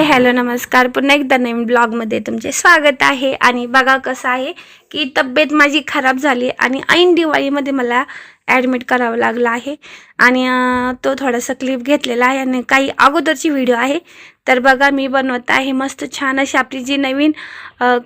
Hi hello नमस्कार. पुन्हा एकदा नवीन ब्लॉगमध्ये तुमचे स्वागत आहे. आणि बघा कसं आहे की तब्येत माझी खराब झाली आणि ऐन दिवाळीमध्ये मला ॲडमिट करावं लागलं आहे. आणि तो थोडासा क्लिप घेतलेला आहे आणि काही अगोदरची व्हिडिओ आहे. तर बघा मी बनवत आहे मस्त छान अशी आपली जी नवीन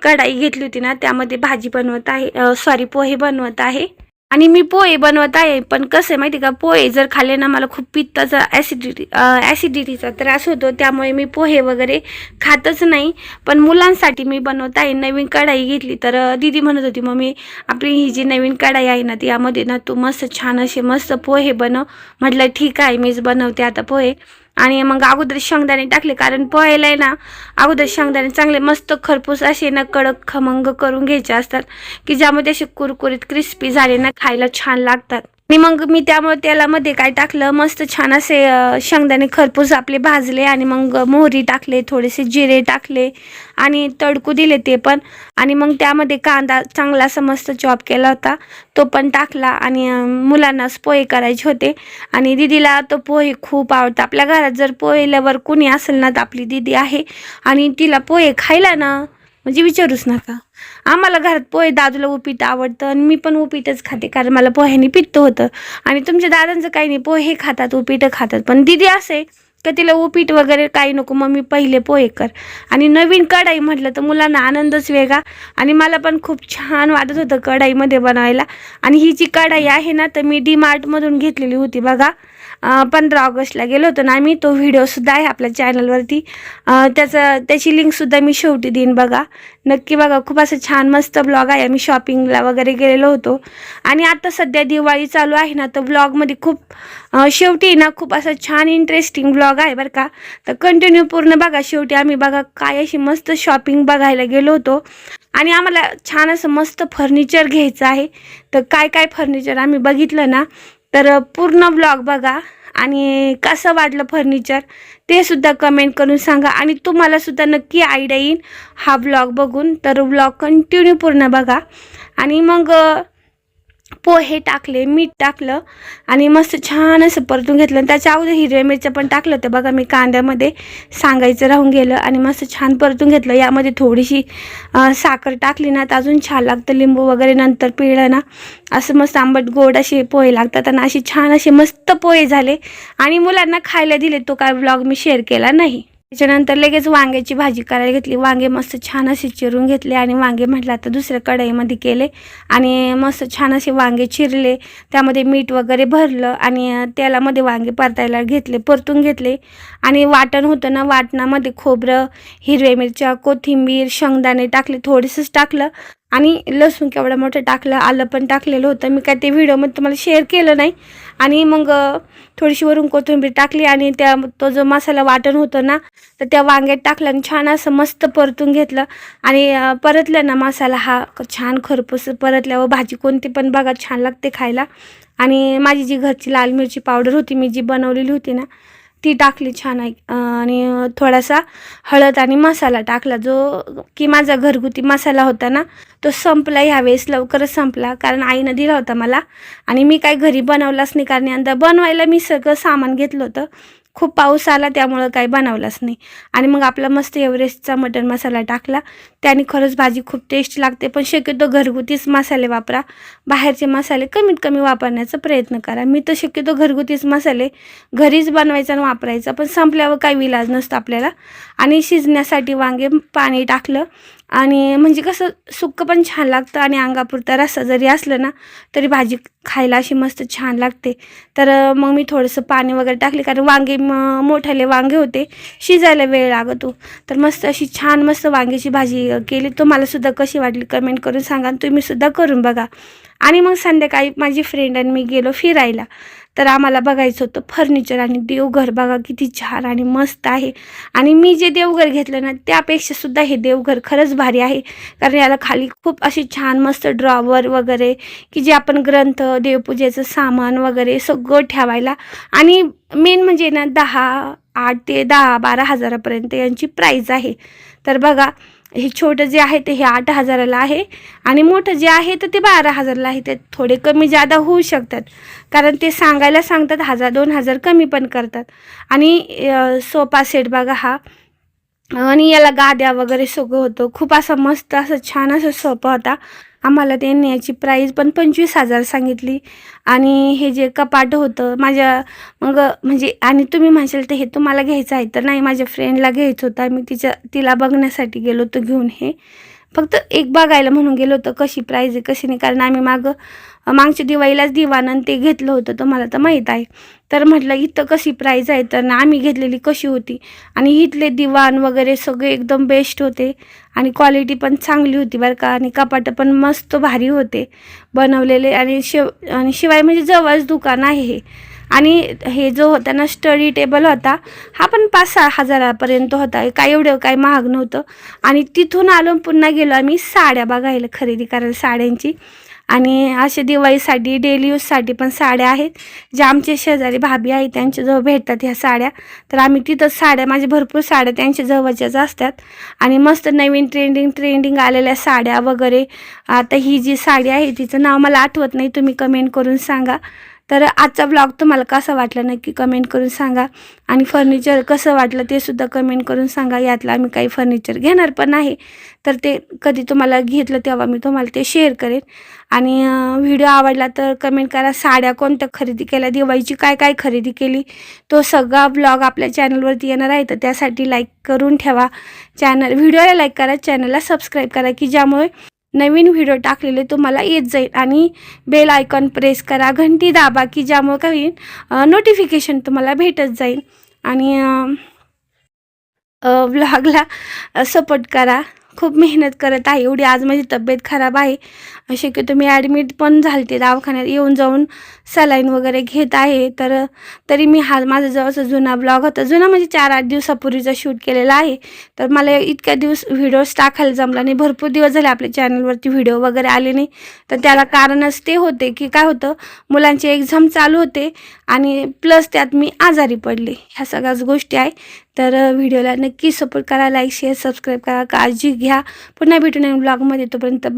कढाई घेतली होती ना त्यामध्ये भाजी बनवत आहे सॉरी पोहे बनवत आहे. आणि मी पोहे बनवत आहे पण कसं आहे माहिती का? पोहे जर खाल्ले ना मला खूप पित्ताचा ॲसिडिटी ॲसिडिटीचा त्रास होतो. त्यामुळे मी पोहे वगैरे खातच नाही. पण मुलांसाठी मी बनवत आहे नवीन कढाई घेतली तर दीदी म्हणत होती मम्मी आपली ही जी नवीन कढाई आहे ना यामध्ये ना तू मस्त छान असे मस्त पोहे बनव. म्हटलं ठीक आहे मीच बनवते आता पोहे. आणि मग अगोदर शेंगदाणे टाकले कारण पोहायला आहे ना अगोदर शेंगदाणे चांगले मस्त खरपूस असे ना कडक खमंग करून घ्यायचे असतात की ज्यामध्ये असे कुरकुरीत क्रिस्पी झाले ना खायला छान लागतात. आणि मग मी त्यामुळे तेलामध्ये काय टाकलं मस्त छान असे शेंगदाणे खरपूस आपले भाजले आणि मग मोहरी टाकले थोडेसे जिरे टाकले आणि तडकू दिले ते पण. आणि मग त्यामध्ये कांदा चांगला असा मस्त चॉप केला होता. तो पण टाकला आणि मुलांनाच पोहे करायचे होते. आणि दिदीला तो पोहे खूप आवडतं आपल्या घरात जर पोहेल्यावर कोणी असेल ना तर आपली दिदी आहे. आणि तिला पोहे खायला ना म्हणजे विचारूच नका. आम्हाला घरात पोहे दादूला उपीट आवडतं आणि मी पण उपीटच खाते कारण मला पोह्याने पित्त होतं. आणि तुमच्या दादांचं काही नाही पोहे खातात उपीट खातात. पण दिदी असे का तिला उपीट वगैरे काही नको मग मी पहिले पोहे कर. आणि नवीन कढाई म्हटलं तर मुलांना आनंदच वेगळा. आणि मला पण खूप छान वाटत होतं कढाईमध्ये बनवायला आणि ही जी कढाई आहे ना तर मी डी मार्टमधून घेतलेली होती बघा. पंधरा ऑगस्टला गेलो होतो ना आम्ही तो व्हिडिओसुद्धा आहे आपल्या चॅनलवरती. त्याचा त्याचं त्याची लिंकसुद्धा मी शेवटी देईन बघा. नक्की बघा खूप असं छान मस्त ब्लॉग आहे. आम्ही शॉपिंगला वगैरे गेलेलो होतो. आणि आता सध्या दिवाळी चालू आहे ना तर ब्लॉगमध्ये खूप शेवटी ना खूप असं छान इंटरेस्टिंग ब्लॉग आहे बरं का. तर कंटिन्यू पूर्ण बघा. शेवटी आम्ही बघा काय अशी मस्त शॉपिंग बघायला गेलो होतो. आणि आम्हाला छान असं मस्त फर्निचर घ्यायचं आहे. तर काय काय फर्निचर आम्ही बघितलं ना तर पूर्ण ब्लॉग बघा. आणि कसं वाटलं फर्निचर ते सुद्धा कमेंट करून सांगा. आणि तुम्हाला सुद्धा नक्की आयडिया येईल हा ब्लॉग बघून. तर ब्लॉग कंटिन्यू पूर्ण बघा. आणि मग पोहे टाकले मीठ टाकलं आणि मस्त छान असं परतून घेतलं. आणि त्याच्या अगोदर हिरव्या मिरच्या पण टाकलं होतं बघा मी कांद्यामध्ये सांगायचं राहून गेलं आणि मस्त छान परतून घेतलं. यामध्ये थोडीशी साखर टाकली ना तर अजून छान लागतं. लिंबू वगैरे नंतर पिळलं ना असं मस्त आंबट गोड असे पोहे लागतात. आणि असे छान असे मस्त पोहे झाले. आणि मुलांना खायला दिले. तो काय ब्लॉग मी शेअर केला नाही. त्याच्यानंतर लगेच वांग्याची भाजी करायला घेतली. वांगे मस्त छान असे चिरून घेतले आणि वांगे म्हटलं आता दुसऱ्या कढईमध्ये केले. आणि मस्त छान असे वांगे चिरले. त्यामध्ये मीठ वगैरे भरलं आणि तेलामध्ये वांगे परतायला घेतले परतून घेतले. आणि वाटण होतं ना वाटणामध्ये खोबरं हिरव्या मिरच्या कोथिंबीर शेंगदाणे टाकले थोडंसंच टाकलं. आणि लसूण केवढं मोठं टाकलं आलं पण टाकलेलं होतं. मी काय ते व्हिडिओमध्ये तुम्हाला शेअर केलं नाही. आणि मग थोडीशी वरून कोथिंबीर टाकली आणि त्या तो जो मसाला वाटण होतं ना तर त्या वांग्यात टाकलं आणि छान असं मस्त परतून घेतलं. आणि परतलं ना मसाला हा छान खरपूस परतल्यावर भाजी कोणती पण बघा छान लागते खायला. आणि माझी जी घरची लाल मिरची पावडर होती मी जी बनवलेली होती ना ती टाकली छान आहे. आणि थोडासा हळद आणि मसाला टाकला. जो की माझा घरगुती मसाला होता ना तो संपला ह्यावेळेस लवकरच संपला. कारण आईनं दिला होता मला. आणि मी काय घरी बनवलाच नाही. कारण यंदा बनवायला मी सगळं सामान घेतलं होतं. खूप पाऊस आला त्यामुळं काही बनवलाच नाही. आणि मग आपला मस्त एव्हरेस्टचा मटन मसाला टाकला. त्याने खरंच भाजी खूप टेस्ट लागते पण शक्यतो घरगुतीच मसाले वापरा. बाहेरचे मसाले कमीत कमी वापरण्याचा प्रयत्न करा. मी तर शक्यतो घरगुतीच मसाले घरीच बनवायचा आणि वापरायचा पण संपल्यावर काही विलाज नसतो आपल्याला. आणि शिजण्यासाठी वांगे पाणी टाकलं आणि म्हणजे कसं सुक्कं पण छान लागतं आणि अंगापुरता रस्सा जरी असलं ना तरी भाजी खायला अशी मस्त छान लागते. तर मग मी थोडंसं पाणी वगैरे टाकले कारण वांगे म- मोठाले वांगे होते शिजायला वेळ लागतो. तर मस्त अशी छान मस्त वांग्याची भाजी केली. तुम्हालासुद्धा कशी वाटली कमेंट करून सांगा आणि तुम्ही सुद्धा करून बघा. आणि मग संध्याकाळी माझी फ्रेंड आणि मी गेलो फिरायला. तर आम्हाला बघायचं होतं फर्निचर आणि देवघर बघा किती छान आणि मस्त आहे. आणि मी जे देवघर घेतलं ना त्यापेक्षा सुद्धा हे देवघर खरंच भारी आहे. कारण याला खाली खूप असे छान मस्त ड्रॉवर वगैरे की जे आपण ग्रंथ देवपूजेचं सामान वगैरे सगळं ठेवायला. आणि मेन म्हणजे ना दहा आठ ते दहा बारा हजारापर्यंत यांची प्राईज आहे. तर बघा हे छोटं जे आहे ते हे आठ हजाराला आहे. आणि मोठं जे आहे तर ते बारा हजारला आहे. ते थोडे कमी जादा होऊ शकतात. कारण ते सांगायला सांगतात हजार दोन हजार कमी पण करतात. आणि सोपा सोफा सेट बघा हा. आणि याला गाद्या वगैरे सगळं होतं. खूप असं मस्त असं छान असं सोपं होता. आम्हाला त्यांनी याची प्राईज पण पंचवीस हजार सांगितली. आणि हे जे कपाट होतं माझ्या मग म्हणजे आणि तुम्ही म्हणशाल तर हे तुम्हाला घ्यायचं आहे. तर नाही माझ्या फ्रेंडला घ्यायचं होतं. मी तिच्या तिला बघण्यासाठी गेलो होतो घेऊन हे. फक्त एक बघायला म्हणून गेलो होतं कशी प्राईज आहे कशी नाही. कारण आम्ही मागं मागच्या दिवाळीलाच दिवाण आणि ते घेतलं होतं तुम्हाला तर माहीत आहे. तर म्हटलं इथं कशी प्राईज आहे तर आम्ही घेतलेली कशी होती. आणि इथले दिवाण वगैरे सगळे एकदम बेस्ट होते. आणि क्वालिटी पण चांगली होती बरं का. आणि कपाटं पण मस्त भारी होते. बनवलेले आणि शिव आणि शिवाय म्हणजे जवळच दुकान आहे हे. आणि हे जो होता ना स्टडी टेबल होता हा पण पाच सहा हजारापर्यंत होता. काय एवढं काय महाग नव्हतं. आणि तिथून आलो पुन्हा गेलो आम्ही साड्या बघायला खरेदी करायला साड्यांची. आणि असे दिवाळीसाठी डेली यूजसाठी पण साड्या आहेत. ज्या आमचे शेजारी भाभी आहेत त्यांच्याजवळ भेटतात ह्या साड्या. तर आम्ही तिथं साड्या माझ्या भरपूर साड्या त्यांच्या जवळच्याच असतात. आणि मस्त नवीन ट्रेंडिंग ट्रेंडिंग आलेल्या साड्या वगैरे. आता ही जी साडी आहे तिचं नाव मला आठवत नाही. तुम्ही कमेंट करून सांगा. तर आजचा ब्लॉग तुम्हाला कसा वाटला नक्की कमेंट करून सांगा. आणि फर्निचर कसं वाटलं ते सुद्धा कमेंट करून सांगा. यातलं आम्ही काही फर्निचर घेणार पण आहे. तर ते कधी तुम्हाला घेतलं तेव्हा मी तुम्हाला ते शेअर करेन. आणि व्हिडिओ आवडला तर कमेंट करा. साड्या कोणत्या खरेदी केल्या? दिवाळीची काय काय खरेदी केली? तो सगळा ब्लॉग आपल्या चॅनलवरती येणार आहे. तर त्यासाठी लाईक करून ठेवा. चॅनल व्हिडिओला लाईक करा. चॅनलला सबस्क्राईब करा. की ज्यामुळे नवीन व्हिडिओ टाकलेले तुम्हाला येत जाईल. आणि बेल आयकॉन प्रेस करा. घंटी दाबा की ज्यामुळे काही नोटिफिकेशन तुम्हाला भेटत जाईल. आणि व्लॉगला सपोर्ट करा. खूप मेहनत करत आहे. एवढी आज माझी तब्येत खराब आहे. शक्यतो मी ॲडमिट पण झालते. दवाखान्यात येऊन जाऊन सलाईन वगैरे घेत आहे. तर तरी मी हा माझा जवळचा जुना ब्लॉग होता जुना म्हणजे चार आठ दिवसापूर्वीचा शूट केलेला आहे. तर मला इतक्या दिवस व्हिडिओज टाकायला जमला नाही. भरपूर दिवस झाले आपल्या चॅनलवरती व्हिडिओ वगैरे आले नाही. तर त्याला कारणच ते होते की काय होतं मुलांचे एक्झाम चालू होते आणि प्लस त्यात मी आजारी पडले. ह्या सगळ्याच गोष्टी आहे. तर व्हिडिओला नक्की सपोर्ट करा लाईक शेअर सबस्क्राईब करा. काळजी घ्या. पुन्हा भेटून ब्लॉगमध्ये तोपर्यंत